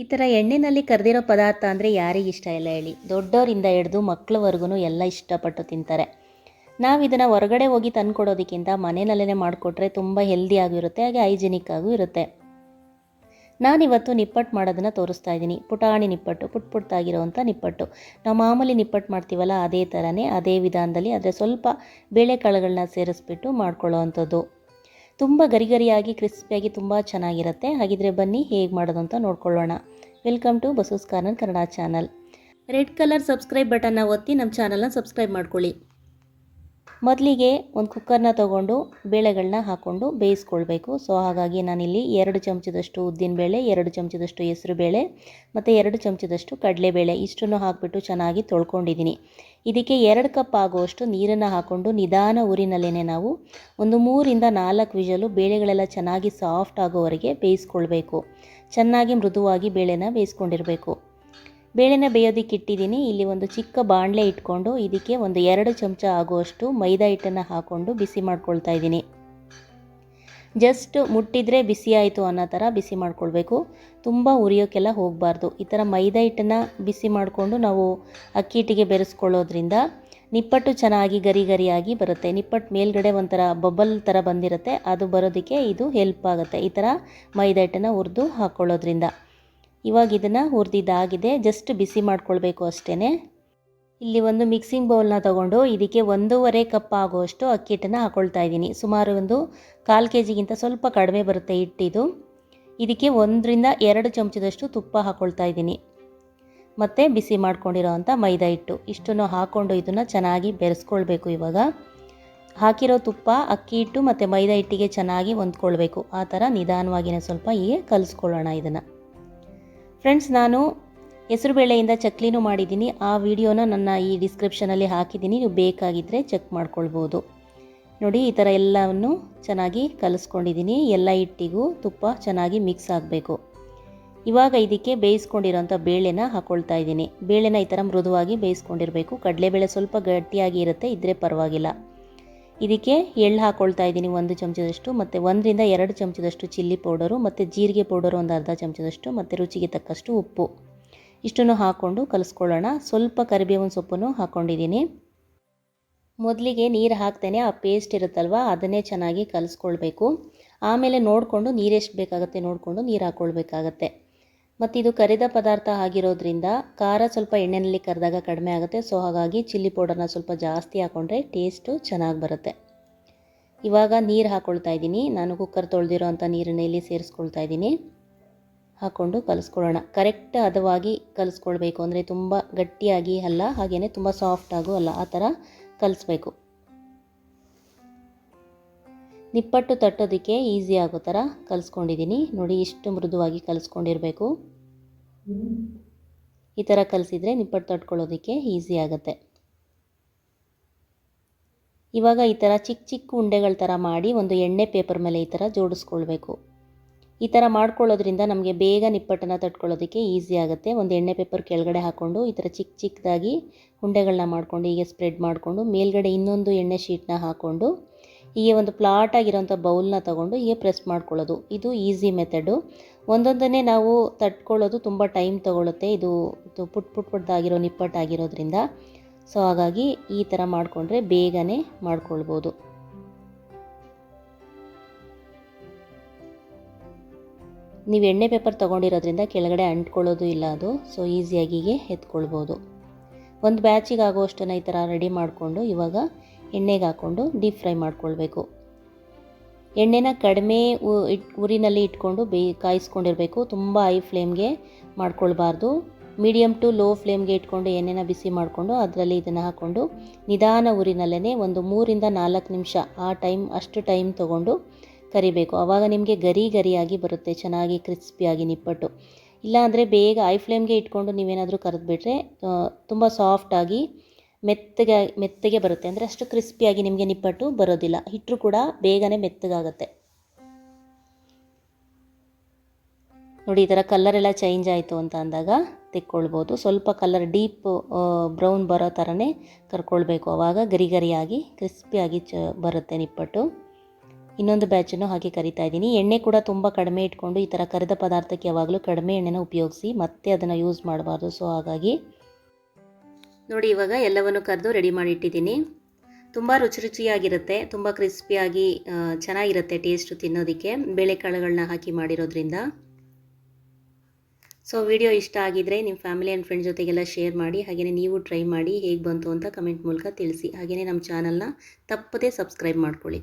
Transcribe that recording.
ಈ ಥರ ಎಣ್ಣೆಯಲ್ಲಿ ಕರೆದಿರೋ ಪದಾರ್ಥ ಅಂದರೆ ಯಾರಿಗೆ ಇಷ್ಟ ಇಲ್ಲ ಹೇಳಿ. ದೊಡ್ಡವರಿಂದ ಹಿಡಿದು ಮಕ್ಕಳವರೆಗೂ ಎಲ್ಲ ಇಷ್ಟಪಟ್ಟು ತಿಂತಾರೆ. ನಾವು ಇದನ್ನು ಹೊರಗಡೆ ಹೋಗಿ ತಂದ್ಕೊಡೋದಕ್ಕಿಂತ ಮನೆಯಲ್ಲೇ ಮಾಡಿಕೊಟ್ರೆ ತುಂಬ ಹೆಲ್ದಿಯಾಗಿರುತ್ತೆ ಹಾಗೆ ಹೈಜಿನಿಕ್ ಆಗೂ ಇರುತ್ತೆ. ನಾನಿವತ್ತು ನಿಪ್ಪಟ್ಟು ಮಾಡೋದನ್ನು ತೋರಿಸ್ತಾ ಇದ್ದೀನಿ. ಪುಟಾಣಿ ನಿಪ್ಪಟ್ಟು, ಪುಟ್ ಪುಟ್ಟಾಗಿರೋವಂಥ ನಿಪ್ಪಟ್ಟು. ನಾವು ಮಾಮೂಲಿ ನಿಪ್ಪಟ್ಟು ಮಾಡ್ತೀವಲ್ಲ, ಅದೇ ಥರನೇ ಅದೇ ವಿಧಾನದಲ್ಲಿ, ಆದರೆ ಸ್ವಲ್ಪ ಬೇಳೆಕಾಳುಗಳನ್ನ ಸೇರಿಸ್ಬಿಟ್ಟು ಮಾಡ್ಕೊಳ್ಳೋ ಅಂಥದ್ದು. ತುಂಬ ಗರಿಗರಿಯಾಗಿ, ಕ್ರಿಸ್ಪಿಯಾಗಿ ತುಂಬ ಚೆನ್ನಾಗಿರುತ್ತೆ. ಹಾಗಿದ್ರೆ ಬನ್ನಿ, ಹೇಗೆ ಮಾಡೋದು ಅಂತ ನೋಡ್ಕೊಳ್ಳೋಣ. Welcome to Basu's corner Kannada channel. Red colour subscribe ಬಟನ್ನ ಒತ್ತಿ ನಮ್ಮ ಚಾನಲ್ನ ಸಬ್ಸ್ಕ್ರೈಬ್ ಮಾಡ್ಕೊಳ್ಳಿ. ಮೊದಲಿಗೆ ಒಂದು ಕುಕ್ಕರ್ನ ತಗೊಂಡು ಬೇಳೆಗಳನ್ನ ಹಾಕ್ಕೊಂಡು ಬೇಯಿಸ್ಕೊಳ್ಬೇಕು. ಸೊ ಹಾಗಾಗಿ ನಾನಿಲ್ಲಿ ಎರಡು ಚಮಚದಷ್ಟು ಉದ್ದಿನಬೇಳೆ ಎರಡು ಚಮಚದಷ್ಟು ಹೆಸರು ಬೇಳೆ, ಮತ್ತು ಎರಡು ಚಮಚದಷ್ಟು ಕಡಲೆಬೇಳೆ ಇಷ್ಟನ್ನು ಹಾಕಿಬಿಟ್ಟು ಚೆನ್ನಾಗಿ ತೊಳ್ಕೊಂಡಿದ್ದೀನಿ. ಇದಕ್ಕೆ ಎರಡು ಕಪ್ ಆಗುವಷ್ಟು ನೀರನ್ನು ಹಾಕ್ಕೊಂಡು ನಿಧಾನ ಊರಿನಲ್ಲೇ ನಾವು ಒಂದು ಮೂರಿಂದ ನಾಲ್ಕು ವಿಜಲು ಬೇಳೆಗಳೆಲ್ಲ ಚೆನ್ನಾಗಿ ಸಾಫ್ಟ್ ಆಗೋವರೆಗೆ ಬೇಯಿಸ್ಕೊಳ್ಬೇಕು. ಚೆನ್ನಾಗಿ ಮೃದುವಾಗಿ ಬೇಳೆನ ಬೇಯಿಸ್ಕೊಂಡಿರಬೇಕು. ಬೇಳೆನ ಬೇಯೋದಕ್ಕೆ ಇಟ್ಟಿದ್ದೀನಿ. ಇಲ್ಲಿ ಒಂದು ಚಿಕ್ಕ ಬಾಣಲೆ ಇಟ್ಕೊಂಡು ಇದಕ್ಕೆ ಒಂದು ಎರಡು ಚಮಚ ಆಗುವಷ್ಟು ಮೈದಾ ಹಿಟ್ಟನ್ನು ಹಾಕ್ಕೊಂಡು ಬಿಸಿ ಮಾಡ್ಕೊಳ್ತಾ ಇದ್ದೀನಿ. ಜಸ್ಟ್ ಮುಟ್ಟಿದರೆ ಬಿಸಿ ಆಯಿತು ಅನ್ನೋ ಥರ ಬಿಸಿ ಮಾಡ್ಕೊಳ್ಬೇಕು. ತುಂಬ ಉರಿಯೋಕ್ಕೆಲ್ಲ ಹೋಗಬಾರ್ದು. ಈ ಥರ ಮೈದಾ ಹಿಟ್ಟನ್ನು ಬಿಸಿ ಮಾಡಿಕೊಂಡು ನಾವು ಅಕ್ಕಿ ಹಿಟ್ಟಿಗೆ ಬೆರೆಸ್ಕೊಳ್ಳೋದ್ರಿಂದ ನಿಪ್ಪಟ್ಟು ಚೆನ್ನಾಗಿ ಗರಿ ಗರಿಯಾಗಿ ಬರುತ್ತೆ. ನಿಪ್ಪಟ್ಟು ಮೇಲ್ಗಡೆ ಒಂಥರ ಬಬಲ್ ಥರ ಬಂದಿರುತ್ತೆ. ಅದು ಬರೋದಕ್ಕೆ ಇದು ಹೆಲ್ಪ್ ಆಗುತ್ತೆ. ಈ ಥರ ಮೈದಾ ಹಿಟ್ಟನ್ನು ಹುರಿದು ಹಾಕ್ಕೊಳ್ಳೋದ್ರಿಂದ ಇವಾಗ ಇದನ್ನು ಹುರಿದಿದ್ದಾಗಿದೆ ಜಸ್ಟ್ ಬಿಸಿ ಮಾಡ್ಕೊಳ್ಬೇಕು ಅಷ್ಟೇ ಇಲ್ಲಿ ಒಂದು ಮಿಕ್ಸಿಂಗ್ ಬೌಲ್ನ ತೊಗೊಂಡು ಇದಕ್ಕೆ ಒಂದೂವರೆ ಕಪ್ ಆಗುವಷ್ಟು ಅಕ್ಕಿ ಹಿಟ್ಟನ್ನು ಹಾಕ್ಕೊಳ್ತಾ ಇದ್ದೀನಿ. ಸುಮಾರು ಒಂದು ಕಾಲು ಕೆ ಜಿಗಿಂತ ಸ್ವಲ್ಪ ಕಡಿಮೆ ಬರುತ್ತೆ ಹಿಟ್ಟಿದು. ಇದಕ್ಕೆ ಒಂದರಿಂದ ಎರಡು ಚಮಚದಷ್ಟು ತುಪ್ಪ ಹಾಕ್ಕೊಳ್ತಾ ಇದ್ದೀನಿ. ಮತ್ತು ಬಿಸಿ ಮಾಡ್ಕೊಂಡಿರೋ ಅಂಥ ಮೈದಾ ಹಿಟ್ಟು. ಇಷ್ಟನ್ನು ಹಾಕ್ಕೊಂಡು ಇದನ್ನು ಚೆನ್ನಾಗಿ ಬೆರೆಸ್ಕೊಳ್ಬೇಕು ಇವಾಗ. ಹಾಕಿರೋ ತುಪ್ಪ, ಅಕ್ಕಿ ಹಿಟ್ಟು ಮತ್ತು ಮೈದಾ ಹಿಟ್ಟಿಗೆ ಚೆನ್ನಾಗಿ ಹೊಂದ್ಕೊಳ್ಬೇಕು. ಆ ಥರ ನಿಧಾನವಾಗಿನೇ ಸ್ವಲ್ಪ ಹೀಗೆ ಕಲಿಸ್ಕೊಳ್ಳೋಣ ಇದನ್ನು. ಫ್ರೆಂಡ್ಸ್ ನಾನು ಹೆಸರುಬೇಳೆಯಿಂದ ಚಕ್ಲಿನೂ ಮಾಡಿದ್ದೀನಿ. ಆ ವಿಡಿಯೋನ ನನ್ನ ಈ ಡಿಸ್ಕ್ರಿಪ್ಷನಲ್ಲಿ ಹಾಕಿದ್ದೀನಿ. ನೀವು ಬೇಕಾಗಿದ್ದರೆ ಚೆಕ್ ಮಾಡ್ಕೊಳ್ಬೋದು. ನೋಡಿ, ಈ ಥರ ಎಲ್ಲವನ್ನು ಚೆನ್ನಾಗಿ ಕಲಿಸ್ಕೊಂಡಿದ್ದೀನಿ. ಎಲ್ಲ ಹಿಟ್ಟಿಗೂ ತುಪ್ಪ ಚೆನ್ನಾಗಿ ಮಿಕ್ಸ್ ಆಗಬೇಕು. ಇವಾಗ ಇದಕ್ಕೆ ಬೇಯಿಸ್ಕೊಂಡಿರೋಂಥ ಬೇಳೆನ ಹಾಕ್ಕೊಳ್ತಾ ಇದ್ದೀನಿ. ಬೇಳೆನ ಈ ಥರ ಮೃದುವಾಗಿ ಬೇಯಿಸ್ಕೊಂಡಿರಬೇಕು. ಕಡಲೆಬೇಳೆ ಸ್ವಲ್ಪ ಗಟ್ಟಿಯಾಗಿ ಇರುತ್ತೆ. ಇದ್ದರೆ ಪರವಾಗಿಲ್ಲ. ಇದಕ್ಕೆ ಎಳ್ಳು ಹಾಕ್ಕೊಳ್ತಾ ಇದ್ದೀನಿ ಒಂದು ಚಮಚದಷ್ಟು, ಮತ್ತು ಒಂದರಿಂದ ಎರಡು ಚಮಚದಷ್ಟು ಚಿಲ್ಲಿ ಪೌಡರು, ಮತ್ತು ಜೀರಿಗೆ ಪೌಡರು ಒಂದು ಅರ್ಧ ಚಮಚದಷ್ಟು, ಮತ್ತು ರುಚಿಗೆ ತಕ್ಕಷ್ಟು ಉಪ್ಪು. ಇಷ್ಟನ್ನು ಹಾಕ್ಕೊಂಡು ಕಲಿಸ್ಕೊಳ್ಳೋಣ. ಸ್ವಲ್ಪ ಕರಿಬೇವಿನ ಸೊಪ್ಪನ್ನು ಹಾಕ್ಕೊಂಡಿದ್ದೀನಿ ಮೊದಲಿಗೆ ನೀರು ಹಾಕ್ತೇನೆ, ಆ ಪೇಸ್ಟ್ ಇರುತ್ತಲ್ವ, ಅದನ್ನೇ ಚೆನ್ನಾಗಿ ಕಲಿಸ್ಕೊಳ್ಬೇಕು. ಆಮೇಲೆ ನೋಡಿಕೊಂಡು ನೀರೆಷ್ಟು ಬೇಕಾಗುತ್ತೆ ನೋಡಿಕೊಂಡು ನೀರು ಹಾಕ್ಕೊಳ್ಬೇಕಾಗತ್ತೆ ಮತ್ತು ಇದು ಕರಿದ ಪದಾರ್ಥ ಆಗಿರೋದ್ರಿಂದ ಖಾರ ಸ್ವಲ್ಪ ಎಣ್ಣೆಯಲ್ಲಿ ಕರೆದಾಗ ಕಡಿಮೆ ಆಗುತ್ತೆ. ಸೊ ಹಾಗಾಗಿ ಚಿಲ್ಲಿ ಪೌಡರ್ನ ಸ್ವಲ್ಪ ಜಾಸ್ತಿ ಹಾಕ್ಕೊಂಡ್ರೆ ಟೇಸ್ಟು ಚೆನ್ನಾಗಿ ಬರುತ್ತೆ. ಇವಾಗ ನೀರು ಹಾಕ್ಕೊಳ್ತಾ ಇದ್ದೀನಿ. ನಾನು ಕುಕ್ಕರ್ ತೊಳೆದಿರೋ ಅಂಥ ನೀರನ್ನ ಇಲ್ಲಿ ಸೇರಿಸ್ಕೊಳ್ತಾ ಇದ್ದೀನಿ. ಹಾಕ್ಕೊಂಡು ಕಲಿಸ್ಕೊಳ್ಳೋಣ. ಕರೆಕ್ಟ್ ಹದವಾಗಿ ಕಲಿಸ್ಕೊಳ್ಬೇಕು. ಅಂದರೆ ತುಂಬ ಗಟ್ಟಿಯಾಗಿ ಅಲ್ಲ ಹಾಗೆಯೇ ತುಂಬ ಸಾಫ್ಟಾಗೂ ಅಲ್ಲ, ಆ ಥರ ಕಲಿಸ್ಬೇಕು. ನಿಪ್ಪಟ್ಟು ತಟ್ಟೋದಕ್ಕೆ ಈಸಿ ಆಗೋ ಥರ ಕಲಿಸ್ಕೊಂಡಿದ್ದೀನಿ. ನೋಡಿ, ಇಷ್ಟು ಮೃದುವಾಗಿ ಕಲಿಸ್ಕೊಂಡಿರಬೇಕು. ಈ ಥರ ಕಲಿಸಿದರೆ ನಿಪ್ಪಟ್ಟು ತಟ್ಕೊಳ್ಳೋದಕ್ಕೆ ಈಸಿ ಆಗುತ್ತೆ. ಇವಾಗ ಈ ಥರ ಚಿಕ್ಕ ಚಿಕ್ಕ ಉಂಡೆಗಳ ಥರ ಮಾಡಿ ಒಂದು ಎಣ್ಣೆ ಪೇಪರ್ ಮೇಲೆ ಈ ಥರ ಜೋಡಿಸ್ಕೊಳ್ಬೇಕು. ಈ ಥರ ಮಾಡ್ಕೊಳ್ಳೋದ್ರಿಂದ ನಮಗೆ ಬೇಗ ನಿಪ್ಪಟ್ಟನ್ನು ತಟ್ಕೊಳ್ಳೋದಕ್ಕೆ ಈಸಿ ಆಗುತ್ತೆ. ಒಂದು ಎಣ್ಣೆ ಪೇಪರ್ ಕೆಳಗಡೆ ಹಾಕ್ಕೊಂಡು ಈ ಥರ ಚಿಕ್ಕ ಚಿಕ್ಕದಾಗಿ ಉಂಡೆಗಳನ್ನ ಮಾಡ್ಕೊಂಡು ಹೀಗೆ ಸ್ಪ್ರೆಡ್ ಮಾಡಿಕೊಂಡು ಮೇಲ್ಗಡೆ ಇನ್ನೊಂದು ಎಣ್ಣೆ ಶೀಟ್ನ ಹಾಕ್ಕೊಂಡು ಹೀಗೆ ಒಂದು ಪ್ಲಾಟ್ ಆಗಿರೋಂಥ ಬೌಲ್ನ ತಗೊಂಡು ಹೀಗೆ ಪ್ರೆಸ್ ಮಾಡ್ಕೊಳ್ಳೋದು. ಇದು ಈಸಿ ಮೆಥಡು ಒಂದೊಂದನ್ನೇ ನಾವು ತಟ್ಕೊಳ್ಳೋದು ತುಂಬ ಟೈಮ್ ತೊಗೊಳುತ್ತೆ. ಇದು ಪುಟ್ ಪುಟ್ ಪುಟ್ದಾಗಿರೋ ನಿಪ್ಪಟ್ಟಾಗಿರೋದ್ರಿಂದ ಸೊ ಹಾಗಾಗಿ ಈ ಥರ ಮಾಡಿಕೊಂಡ್ರೆ ಬೇಗನೆ ಮಾಡ್ಕೊಳ್ಬೋದು. ನೀವು ಎಣ್ಣೆ ಪೇಪರ್ ತೊಗೊಂಡಿರೋದ್ರಿಂದ ಕೆಳಗಡೆ ಅಂಟ್ಕೊಳ್ಳೋದು ಇಲ್ಲ ಅದು. ಸೊ ಈಸಿಯಾಗಿ ಹೀಗೆ ಎತ್ಕೊಳ್ಬೋದು. ಒಂದು ಬ್ಯಾಚಿಗೆ ಆಗೋಷ್ಟನ್ನು ಈ ಥರ ರೆಡಿ ಮಾಡಿಕೊಂಡು ಇವಾಗ ಎಣ್ಣೆಗೆ ಹಾಕ್ಕೊಂಡು ಡೀಪ್ ಫ್ರೈ ಮಾಡ್ಕೊಳ್ಬೇಕು. ಎಣ್ಣೆನ ಕಡಿಮೆ ಉರಿನಲ್ಲಿ ಇಟ್ಕೊಂಡು ಬೇ, ಕಾಯಿಸ್ಕೊಂಡಿರಬೇಕು. ತುಂಬ ಹೈ ಫ್ಲೇಮ್ಗೆ ಮಾಡ್ಕೊಳ್ಬಾರ್ದು. ಮೀಡಿಯಮ್ ಟು ಲೋ ಫ್ಲೇಮ್ಗೆ ಇಟ್ಕೊಂಡು ಎಣ್ಣೆನ ಬಿಸಿ ಮಾಡಿಕೊಂಡು ಅದರಲ್ಲಿ ಇದನ್ನು ಹಾಕ್ಕೊಂಡು ನಿಧಾನ ಉರಿನಲ್ಲೇ ಒಂದು ಮೂರಿಂದ ನಾಲ್ಕು ನಿಮಿಷ ಆ ಟೈಮ್, ಅಷ್ಟು ಟೈಮ್ ತೊಗೊಂಡು ಕರಿಬೇಕು. ಆವಾಗ ನಿಮಗೆ ಗರಿ ಗರಿಯಾಗಿ ಬರುತ್ತೆ, ಚೆನ್ನಾಗಿ ಕ್ರಿಸ್ಪಿಯಾಗಿ ನಿಪ್ಪಟ್ಟು. ಇಲ್ಲಾಂದರೆ ಬೇಗ ಐ ಫ್ಲೇಮ್ಗೆ ಇಟ್ಕೊಂಡು ನೀವೇನಾದರೂ ಕರೆದ್ಬಿಟ್ರೆ ತುಂಬ ಸಾಫ್ಟಾಗಿ ಮೆತ್ತಗೆ ಮೆತ್ತಗೆ ಬರುತ್ತೆ. ಅಂದರೆ ಅಷ್ಟು ಕ್ರಿಸ್ಪಿಯಾಗಿ ನಿಮಗೆ ನಿಪ್ಪಟ್ಟು ಬರೋದಿಲ್ಲ. ಹಿಟ್ಟರು ಕೂಡ ಬೇಗನೆ ಮೆತ್ತಗಾಗುತ್ತೆ. ನೋಡಿ, ಈ ಥರ ಕಲ್ಲರೆಲ್ಲ ಚೇಂಜ್ ಆಯಿತು ಅಂತ ಅಂದಾಗ ತೆಕ್ಕೊಳ್ಬೋದು. ಸ್ವಲ್ಪ ಕಲರ್ ಡೀಪ್ ಬ್ರೌನ್ ಬರೋ ಥರನೇ ಕರ್ಕೊಳ್ಬೇಕು. ಆವಾಗ ಗರಿ ಗರಿಯಾಗಿ ಕ್ರಿಸ್ಪಿಯಾಗಿ ಚ, ಬರುತ್ತೆ ನಿಪ್ಪಟ್ಟು. ಇನ್ನೊಂದು ಬ್ಯಾಚನ್ನು ಹಾಗೆ ಕರಿತಾ ಇದ್ದೀನಿ. ಎಣ್ಣೆ ಕೂಡ ತುಂಬ ಕಡಿಮೆ ಇಟ್ಕೊಂಡು ಈ ಥರ ಕರಿದ ಪದಾರ್ಥಕ್ಕೆ ಯಾವಾಗಲೂ ಕಡಿಮೆ ಎಣ್ಣೆನ ಉಪಯೋಗಿಸಿ ಮತ್ತೆ ಅದನ್ನು ಯೂಸ್ ಮಾಡಬಾರ್ದು. ಸೊ ಹಾಗಾಗಿ ನೋಡಿ, ಇವಾಗ ಎಲ್ಲವನ್ನು ಕರೆದು ರೆಡಿ ಮಾಡಿ ಇಟ್ಟಿದ್ದೀನಿ ತುಂಬ ರುಚಿ ರುಚಿಯಾಗಿರುತ್ತೆ, ತುಂಬ ಕ್ರಿಸ್ಪಿಯಾಗಿ ಚೆನ್ನಾಗಿರುತ್ತೆ ಟೇಸ್ಟು ತಿನ್ನೋದಕ್ಕೆ ಬೇಳೆಕಾಳುಗಳನ್ನ ಹಾಕಿ ಮಾಡಿರೋದ್ರಿಂದ. ಸೊ ವಿಡಿಯೋ ಇಷ್ಟ ಆಗಿದ್ರೆ ನಿಮ್ಮ ಫ್ಯಾಮಿಲಿ ಆ್ಯಂಡ್ ಫ್ರೆಂಡ್ ಜೊತೆಗೆಲ್ಲ ಶೇರ್ ಮಾಡಿ ಹಾಗೆಯೇ ನೀವು ಟ್ರೈ ಮಾಡಿ, ಹೇಗೆ ಬಂತು ಅಂತ ಕಮೆಂಟ್ ಮೂಲಕ ತಿಳಿಸಿ ಹಾಗೆಯೇ ನಮ್ಮ ಚಾನಲ್ನ ತಪ್ಪದೇ ಸಬ್ಸ್ಕ್ರೈಬ್ ಮಾಡ್ಕೊಳ್ಳಿ.